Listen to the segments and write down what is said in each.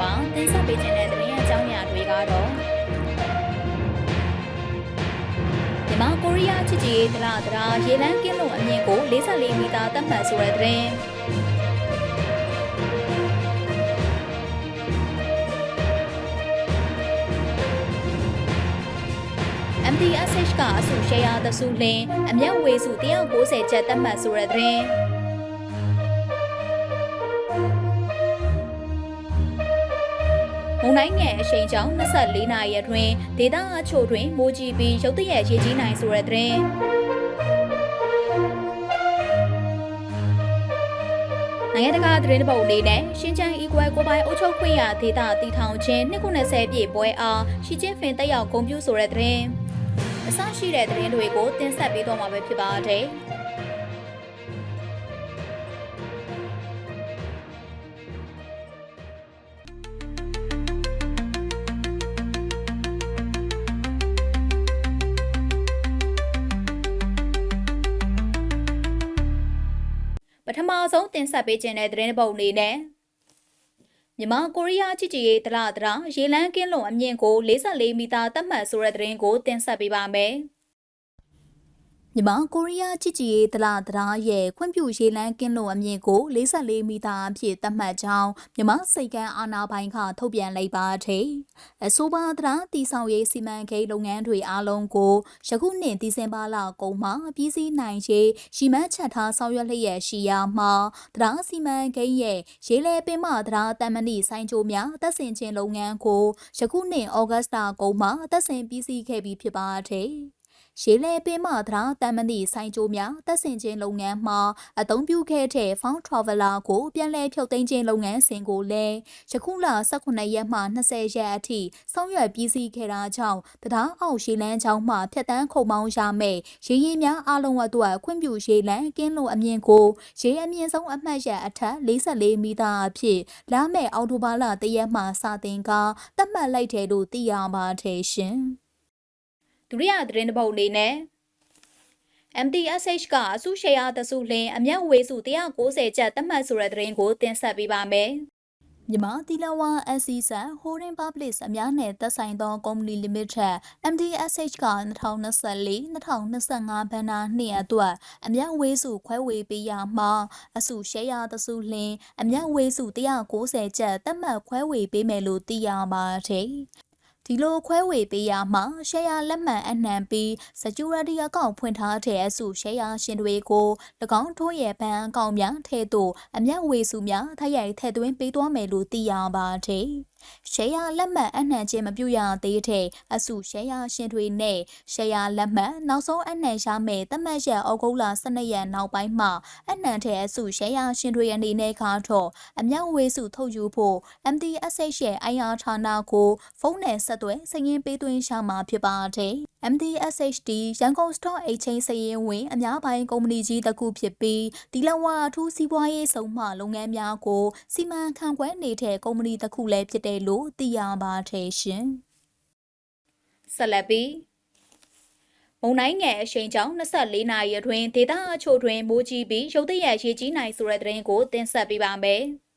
ပါတင်ဆက်ပေးခြင်းတဲ့သတင်းအကြောင်းအရာတွေကတော့မြန်မာကိုရီးယားချစ်ကြည်ရေးတလားတရာရေလန်းကင်းလုံအမြင့်ကို44မီတာသတ်မှတ်ဆိုတဲ့သတင်း။ MDSH ကအစုရှယ်ယာသစုလင်းအမျက်ဝေစု190ကျပ်တက်မှတ်ဆိုရတဲ့သတင်း န်တိုင်းငယ်အရှိန်ကြောင့်24နာရီအတွင်းဒေသအချို့တွင်မိုးကြီးပြီးရုတ်တရက်ရေကြီးနိုင်ဆိုတဲ့သတင်းနိုင်ငံတကာသတင်းပုတ်အနေနဲ့ရှင်းချမ်းအီကွယ်ကိုပိုင်အုပ်ချုပ်ခွင့်ရဒေသတည်ထောင်ခြင်း290ပြည့်ပွဲအားရှီကျင်းဖင်တက်ရောက်ဂုဏ်ပြုဆိုတဲ့သတင်းအစရှိတဲ့သတင်းတွေကိုတင်ဆက်ပေးသွားမှာပဲဖြစ်ပါတယ်။ ပထမဆုံးတင်ဆက်ပေးခြင်းတဲ့သတင်းပုတ်အနေနဲ့မြန်မာကိုရီးယားချစ်ကြည်ရေးတလားတရာရေလန်းကင်းလုံအမြင့်ကို44မီတာသတ်မှတ်ဆိုတဲ့သတင်းကိုတင်ဆက်ပေးပါမယ်။ မြန်မာကိုရီးယားချစ်ကြည်ရေးတလားတရာရဲ့ခွင့်ပြုရေလန်းကင်းလုံအမြင့်ကို44မီတာအဖြစ်သတ်မှတ်ကြောင်းမြန်မာစိတ်ကမ်းအာဏာပိုင်ကထုတ်ပြန်လိုက်ပါတယ်။အဆိုပါတရာတည်ဆောင်ရေးစီမံကိန်းလုပ်ငန်းတွေအားလုံးကိုယခုနှစ်ဒီဇင်ဘာလကုန်မှာပြည်စည်းနိုင်ရေးရှီမန်းချက်ထားဆောင်ရွက်လျက်ရှိရာမှာတရာစီမံကိန်းရဲ့ရေလေပင်မတရာတမ္မဏိဆိုင်ချိုများအသက်ဆင်ခြင်းလုပ်ငန်းကိုယခုနှစ်ဩဂတ်စ်လကုန်မှာအသက်ဆင်ပြီးစီးခဲ့ပြီးဖြစ်ပါတယ်။ ရေလေပင်မသရာတန်မဏိဆိုင်ကျိုးများတက်ဆင်ခြင်းလုပ်ငန်းမှာအသုံးပြုခဲ့တဲ့ Found Traveler ကိုပြန်လည်ဖြုတ်သိမ်းခြင်းလုပ်ငန်းစဉ်ကိုလည်းယခုလ18ရက်မှ20ရက်အထိဆောင်ရွက်ပြီးစီးခဲ့တာကြောင့်တရားအောက်ရေလန်းချောင်းမှဖြတ်တန်းခုံမောင်းရမယ်ရေရင်များအလုံးအတွက်ခွင့်ပြုရေလန်းကင်းလို့အမြင့်ကိုရေအမြင့်ဆုံးအမှတ်ရအထက်44မီတာအဖြစ်လာမယ့်အောက်တိုဘာလ1ရက်မှစတင်ကသတ်မှတ်လိုက်တယ်လို့သိရပါတယ်ရှင်။ ဒုတိယသတင်းတစ်ပုဒ်အနေနဲ့ MTSH ကအစုရှယ်ယာတစုလင်းအမျက်ဝေစု190ကျပ်သတ်မှတ်ဆိုတဲ့သတင်းကိုတင်ဆက်ပေးပါမယ်။မြန်မာတီလဝါ SC ဆန် Holding Public အများနဲ့သက်ဆိုင်သောကုမ္ပဏီ Limited MDSH က2024-2025ဘဏ္ဍာနှစ်အတွက်အမျက်ဝေးစုခွဲဝေပေးရမှာအစုရှယ်ယာတစုလင်းအမျက်ဝေးစု190ကျပ်သတ်မှတ်ခွဲဝေပေးမယ်လို့သိရပါတယ်။ ဒီလိုခွဲဝေပေးရမှာရှယ်ယာလက်မှတ်အနှံပြီး security account ဖွင့်ထားတဲ့အစုရှယ်ယာရှင်တွေကို၎င်းတို့ရဲ့ဘဏ်အကောင့်များထဲသို့အမျက်ဝေစုများထပ်ရိုက်ထည့်သွင်းပေးသွားမယ်လို့သိရပါတယ်။ ရှယ်ယာလက်မှတ်အနှံခြင်းမပြုရသေးတဲ့အစုရှယ်ယာရှင်တွေနဲ့ရှယ်ယာလက်မှတ်နောက်ဆုံးအနှံရမယ့်သတ်မှတ်ရက်ဩဂုတ်လ12ရက်နောက်ပိုင်းမှာအနှံတဲ့အစုရှယ်ယာရှင်တွေအနေနဲ့ကတော့အမြောက်ဝေးစုထုတ်ယူဖို့ MTSH ရဲ့ IR ဌာနကိုဖုန်းနဲ့ဆက်သွယ်စာရင်းပေးသွင်းရမှာဖြစ်ပါတယ်။ MTSHD ရန်ကုန် Stock Exchange စည်ရင်ဝင်အများပိုင်းကုမ္ပဏီကြီးတစ်ခုဖြစ်ပြီးဒီလဝါအထူးစီးပွားရေးဆောင်မှလုပ်ငန်းများကိုစီမံခန့်ခွဲနေတဲ့ကုမ္ပဏီတစ်ခုလည်းဖြစ်တယ်လို့သိရပါတယ်ရှင်။ဆက်လက်ပြီးမုံတိုင်းငယ်အရှိန်ကြောင့်24နာရီအတွင်းဒေသအချို့တွင်မိုးကြီးပြီးရုတ်တရက်ရေကြီးနိုင်ဆိုတဲ့သတင်းကိုတင်ဆက်ပေးပါမယ်။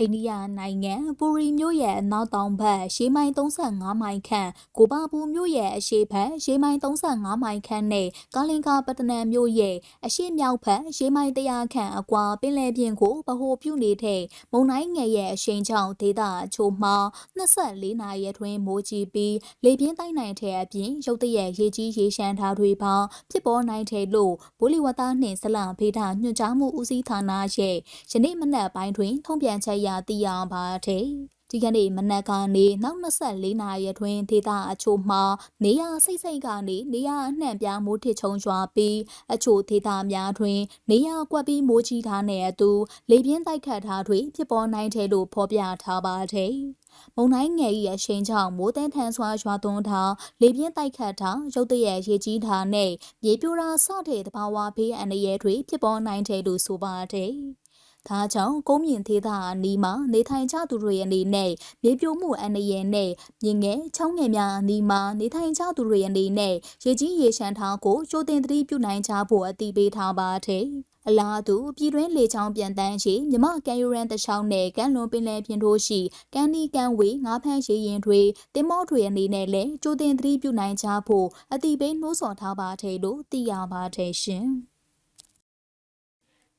အိန္ဒိယနိုင်ငံပူရီမြို့ရဲ့အနောက်တောင်ဘက်ရှေးမိုင်35မိုင်ခန့်ကိုပါပူမြို့ရဲ့အရှေ့ဘက်ရှေးမိုင်35မိုင်ခန့်နဲ့ကာလင်ကာပတနံမြို့ရဲ့အရှေ့မြောက်ဘက်ရှေးမိုင်100ခန့်အကွာပင်လယ်ပြင်ကိုဗဟိုပြုနေတဲ့မုန်တိုင်းငယ်ရဲ့အရှိန်ကြောင့်ဒေသအချို့မှာ24နာရီအတွင်းမိုးကြီးပြီးလေပြင်းတိုက်နိုင်တဲ့အပြင်ရုတ်တရက်ရေကြီးရေရှမ်းထားတွေပါဖြစ်ပေါ်နိုင်တယ်လို့ဘိုလီဝတာနှင့်ဇလန်ဖေးတာညွှန်ကြားမှုဦးစီးဌာနရဲ့ယနေ့မနက်ပိုင်းတွင် ထုံ့ပြန်ချက်ရသိရပါတယ်။ဒီကနေ့မနက်ကနေနောက်24နာရီအတွင်းဒေသအချို့မှာနေရစိတ်စိတ်ကနေနေရအနှံ့ပြားမိုးထစ်ချုံရွာပြီးအချို့ဒေသများတွင် နေရကွက်ပြီးမိုးကြီးထားတဲ့အတူလေပြင်းတိုက်ခတ်ထားတွေဖြစ်ပေါ်နိုင်တယ်လို့ဖော်ပြထားပါတယ်။မုန်တိုင်းငယ်၏အရှိန်ကြောင့်မိုးတန်းထန်စွာရွာသွန်းထားလေပြင်းတိုက်ခတ်ထားရုတ်တရက်ရေကြီးထားနဲ့မြေပြိုတာစတဲ့တဘာဝဘေးအန္တရာယ်တွေဖြစ်ပေါ်နိုင်တယ်လို့ဆိုပါတယ်။ ဒါကြောင့်ကုန်းမြင့်သေးတာအနီးမှာနေထိုင်ကြသူတွေအနေနဲ့မြေပြိုမှုအန္တရာယ်နဲ့မြင်ငယ်ချောင်းငယ်များအနီးမှာနေထိုင်ကြသူတွေအနေနဲ့ရေကြီးရေရှမ်းထားကိုကြိုတင်သတိပြုနိုင်ကြဖို့အသိပေးထားပါတယ်။အလားတူပြည်တွင်းလေချောင်းပြန်တန်းရှိမြမကန်ယူရန်တချောင်းနဲ့ကန်လွန်ပင်လယ်ပြင်တို့ရှိကန်ဒီကန်ဝေငါးဖမ်းရေရင်တွေတင်မောတွေအနေနဲ့လည်းကြိုတင်သတိပြုနိုင်ကြဖို့အတိပေးနှိုးဆော်ထားပါတယ်လို့သိရပါတယ်ရှင်။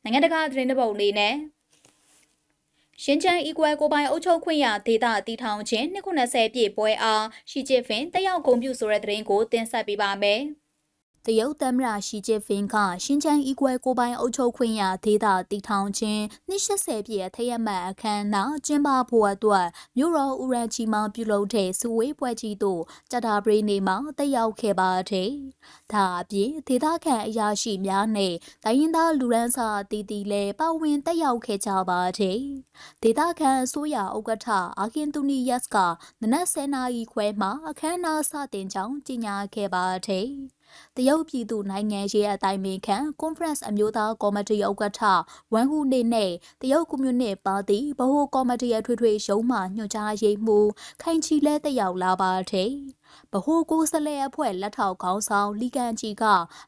နိုင်ငံတကာသတင်းတပုတ်လေးနဲ့ရှင်းချမ်းအီကွယ်ကိုပိုင်အုပ်ချုပ်ခွင့်ရဒေတာတီထောင်ခြင်း290ပြည့်ပွဲအားရှီချစ်ဖင်တက်ရောက်ဂုဏ်ပြုဆိုတဲ့သတင်းကိုတင်ဆက်ပေးပါမယ်။ တရုတ်သမ္မတရှီကျင်းဖင်ကရှင်းချမ်းအီကွယ်ကိုပိုင်အုပ်ချုပ်ခွင့်ရဒေသတည်ထောင်ခြင်း280ပြည့်အထက်မှတ်အခမ်းအနားကျင်းပဖို့အတွက်မြို့တော်ဦးရန်ချီမှာပြုလုပ်တဲ့စုဝေးပွဲကြီးသို့ကြတာပရိနေမှာတက်ရောက်ခဲ့ပါတယ်။ဒါအပြင်ဒေသခံအရာရှိများနဲ့တိုင်းရင်းသားလူရန်စာတီတီလည်းပါဝင်တက်ရောက်ခဲ့ကြပါတယ်။ဒေသခံအစိုးရဥက္ကဋ္ဌအာခင်တူနီယက်စ်ကနနက်10နာရီခွဲမှာအခမ်းအနားစတင်ကြောင်းကြေညာခဲ့ပါတယ်။ တရုတ်ပြည်သူနိုင်ငံရေးအတိုင်းအမြခံ Conference အမျိုးသားကော်မတီဥက္ကဋ္ဌဝမ်ဟူနေနဲ့တရုတ်ကွန်မြူနစ်ပါတီဗဟိုကော်မတီအထွေထွေရုံးမှညွှန်ကြားရေးမှူးခိုင်ချီလဲတက်ရောက်လာပါတယ်။ဗဟိုကိုယ်စားလှယ်အဖွဲ့လက်ထောက်ခေါင်းဆောင်လီကန်ချီက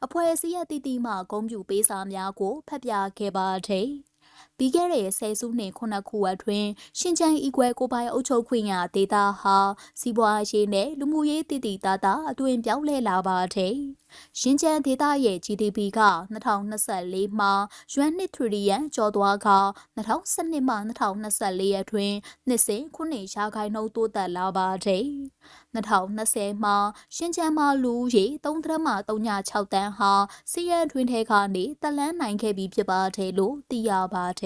အဖွဲ့အစည်းအသီးသီးမှဂုဏ်ပြုပေးစာများကိုဖတ်ပြခဲ့ပါတယ်။ ပြီးခဲ့တဲ့ဆယ်စုနှစ်ခုနှစ်ခုအတွင်းရှင်ချန်ဤကွယ်ကိုပိုင်အုပ်ချုပ်ခွင့်ရဒေတာဟာစီးပွားရေးနဲ့လူမှုရေးတည်တည်တာတာအတွင်ပြောင်းလဲလာပါတယ်။ရှင်ချန်ဒေတာရဲ့ GDP က2024မှာယွမ်1ထရီယံကျော်သွားက2012မှ2024အတွင်းနှစ်စဉ်ခုနှစ်ရာခိုင်နှုန်းတိုးတက်လာပါတယ်။2020မှာရှင်ချန်မှာလူရေ3.36တန်းဟာစီးရဲတွင်ထဲကနေတက်လန်းနိုင်ခဲ့ပြီးဖြစ်ပါတယ်လို့သိရပါတ